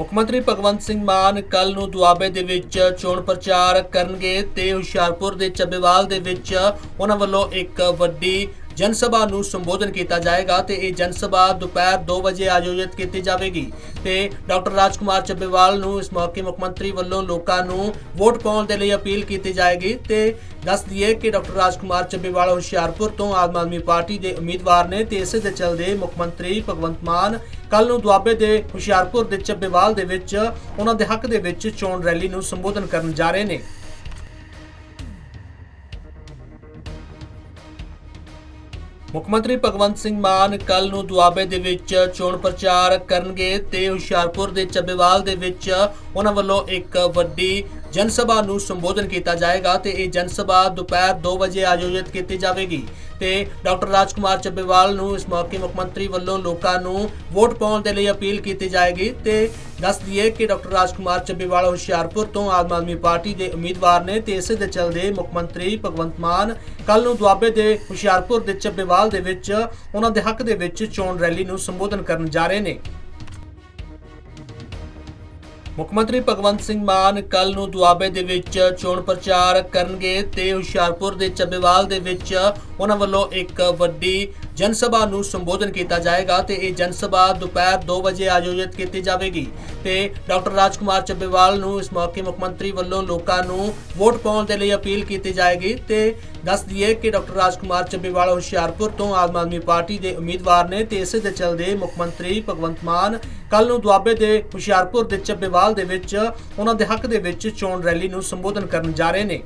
ਮੁੱਖ ਮੰਤਰੀ ਭਗਵੰਤ ਸਿੰਘ ਮਾਨ ਕੱਲ ਨੂੰ ਦੁਆਬੇ ਦੇ ਵਿੱਚ ਚੋਣ ਪ੍ਰਚਾਰ ਕਰਨਗੇ ਤੇ ਹੁਸ਼ਿਆਰਪੁਰ ਦੇ ਚੱਬੇਵਾਲ ਦੇ ਵਿੱਚ ਉਹਨਾਂ ਵੱਲੋਂ ਇੱਕ ਵੱਡੀ ਜਨ ਸਭਾ ਨੂੰ ਸੰਬੋਧਨ ਕੀਤਾ ਜਾਏਗਾ ਤੇ ਇਹ ਜਨ ਸਭਾ ਦੁਪਹਿਰ 2 ਵਜੇ ਆਯੋਜਿਤ ਕੀਤੀ ਜਾਵੇਗੀ। ਤੇ ਡਾਕਟਰ ਰਾਜਕੁਮਾਰ ਚੱਬੇਵਾਲ ਨੂੰ ਇਸ ਮੌਕੇ ਮੁੱਖ ਮੰਤਰੀ ਵੱਲੋਂ ਲੋਕਾਂ ਨੂੰ ਵੋਟ ਪਾਉਣ ਦੇ ਲਈ ਅਪੀਲ ਕੀਤੀ ਜਾਏਗੀ ਤੇ ਦੱਸ ਦਈਏ ਕਿ ਡਾਕਟਰ ਰਾਜਕੁਮਾਰ ਚੱਬੇਵਾਲ ਹੁਸ਼ਿਆਰਪੁਰ ਤੋਂ ਆਮ ਆਦਮੀ ਪਾਰਟੀ ਦੇ ਉਮੀਦਵਾਰ ਨੇ ਤੇ ਇਸੇ ਦੇ ਚੱਲਦੇ ਮੁੱਖ ਮੰਤਰੀ ਭਗਵੰਤ ਮਾਨ ਕੱਲ ਨੂੰ ਦੁਆਬੇ ਦੇ ਹੁਸ਼ਿਆਰਪੁਰ ਦੇ ਚੱਬੇਵਾਲ ਦੇ ਵਿੱਚ ਉਹਨਾਂ ਦੇ ਹੱਕ ਦੇ ਵਿੱਚ ਚੋਣ ਰੈਲੀ ਨੂੰ ਸੰਬੋਧਨ ਕਰਨ ਜਾ ਰਹੇ ਨੇ। ਮੁੱਖ ਮੰਤਰੀ ਭਗਵੰਤ ਸਿੰਘ ਮਾਨ ਕੱਲ ਨੂੰ ਦੁਆਬੇ ਦੇ ਵਿੱਚ ਚੋਣ ਪ੍ਰਚਾਰ ਕਰਨਗੇ ਤੇ ਹੁਸ਼ਿਆਰਪੁਰ ਦੇ ਚੱਬੇਵਾਲ ਦੇ ਵਿੱਚ ਉਹਨਾਂ ਵੱਲੋਂ ਇੱਕ ਵੱਡੀ ਜਨ ਸਭਾ ਨੂੰ ਸੰਬੋਧਨ ਕੀਤਾ ਜਾਏਗਾ ਤੇ ਇਹ ਜਨ ਸਭਾ ਦੁਪਹਿਰ 2 ਵਜੇ ਆਯੋਜਿਤ ਕੀਤੀ ਜਾਵੇਗੀ। ਤੇ ਡਾਕਟਰ ਰਾਜਕੁਮਾਰ ਚੱਬੇਵਾਲ ਨੂੰ ਇਸ ਮੌਕੇ ਮੁੱਖ ਮੰਤਰੀ ਵੱਲੋਂ ਲੋਕਾਂ ਨੂੰ ਵੋਟ ਪਾਉਣ ਦੇ ਲਈ ਅਪੀਲ ਕੀਤੀ ਜਾਏਗੀ ਤੇ ਦੱਸ ਦਈਏ ਕਿ ਡਾਕਟਰ ਰਾਜਕੁਮਾਰ ਚੱਬੇਵਾਲ ਹੁਸ਼ਿਆਰਪੁਰ ਤੋਂ ਆਮ ਆਦਮੀ ਪਾਰਟੀ ਦੇ ਉਮੀਦਵਾਰ ਨੇ ਤੇ ਇਸੇ ਦੇ ਚਲਦੇ ਮੁੱਖ ਮੰਤਰੀ ਭਗਵੰਤ ਮਾਨ ਕੱਲ ਨੂੰ ਦੁਆਬੇ ਦੇ ਹੁਸ਼ਿਆਰਪੁਰ ਦੇ ਚੱਬੇਵਾਲ ਦੇ ਵਿੱਚ ਉਹਨਾਂ ਦੇ ਹੱਕ ਦੇ ਵਿੱਚ ਚੋਣ ਰੈਲੀ ਨੂੰ ਸੰਬੋਧਨ ਕਰਨ ਜਾ ਰਹੇ ਨੇ। ਮੁੱਖ ਮੰਤਰੀ ਭਗਵੰਤ ਸਿੰਘ ਮਾਨ ਕੱਲ ਨੂੰ ਦੁਆਬੇ ਦੇ ਵਿੱਚ ਚੋਣ ਪ੍ਰਚਾਰ ਕਰਨਗੇ ਤੇ ਹੁਸ਼ਿਆਰਪੁਰ ਦੇ ਚੱਬੇਵਾਲ ਦੇ ਵਿੱਚ ਉਹਨਾਂ ਵੱਲੋਂ ਇੱਕ ਵੱਡੀ ਜਨ ਸਭਾ ਨੂੰ ਸੰਬੋਧਨ ਕੀਤਾ ਜਾਏਗਾ ਤੇ ਇਹ ਜਨ ਸਭਾ ਦੁਪਹਿਰ 2 ਵਜੇ ਆਯੋਜਿਤ ਕੀਤੀ ਜਾਵੇਗੀ। ਤੇ ਡਾਕਟਰ ਰਾਜਕੁਮਾਰ ਚੱਬੇਵਾਲ ਨੂੰ ਇਸ ਮੌਕੇ ਮੁੱਖ ਮੰਤਰੀ ਵੱਲੋਂ ਲੋਕਾਂ ਨੂੰ ਵੋਟ ਪਾਉਣ ਦੇ ਲਈ ਅਪੀਲ ਕੀਤੀ ਜਾਏਗੀ ਤੇ ਦੱਸ ਦਈਏ ਕਿ ਡਾਕਟਰ ਰਾਜਕੁਮਾਰ ਚੱਬੇਵਾਲ ਹੁਸ਼ਿਆਰਪੁਰ ਤੋਂ ਆਮ ਆਦਮੀ ਪਾਰਟੀ ਦੇ ਉਮੀਦਵਾਰ ਨੇ ਤੇ ਇਸੇ ਦੇ ਚੱਲਦੇ ਮੁੱਖ ਮੰਤਰੀ ਭਗਵੰਤ ਮਾਨ ਕੱਲ ਨੂੰ ਦੁਆਬੇ ਦੇ ਹੁਸ਼ਿਆਰਪੁਰ ਦੇ ਚੱਬੇਵਾਲ ਦੇ ਵਿੱਚ ਉਹਨਾਂ ਦੇ ਹੱਕ ਦੇ ਵਿੱਚ ਚੋਣ ਰੈਲੀ ਨੂੰ ਸੰਬੋਧਨ ਕਰਨ ਜਾ ਰਹੇ ਨੇ।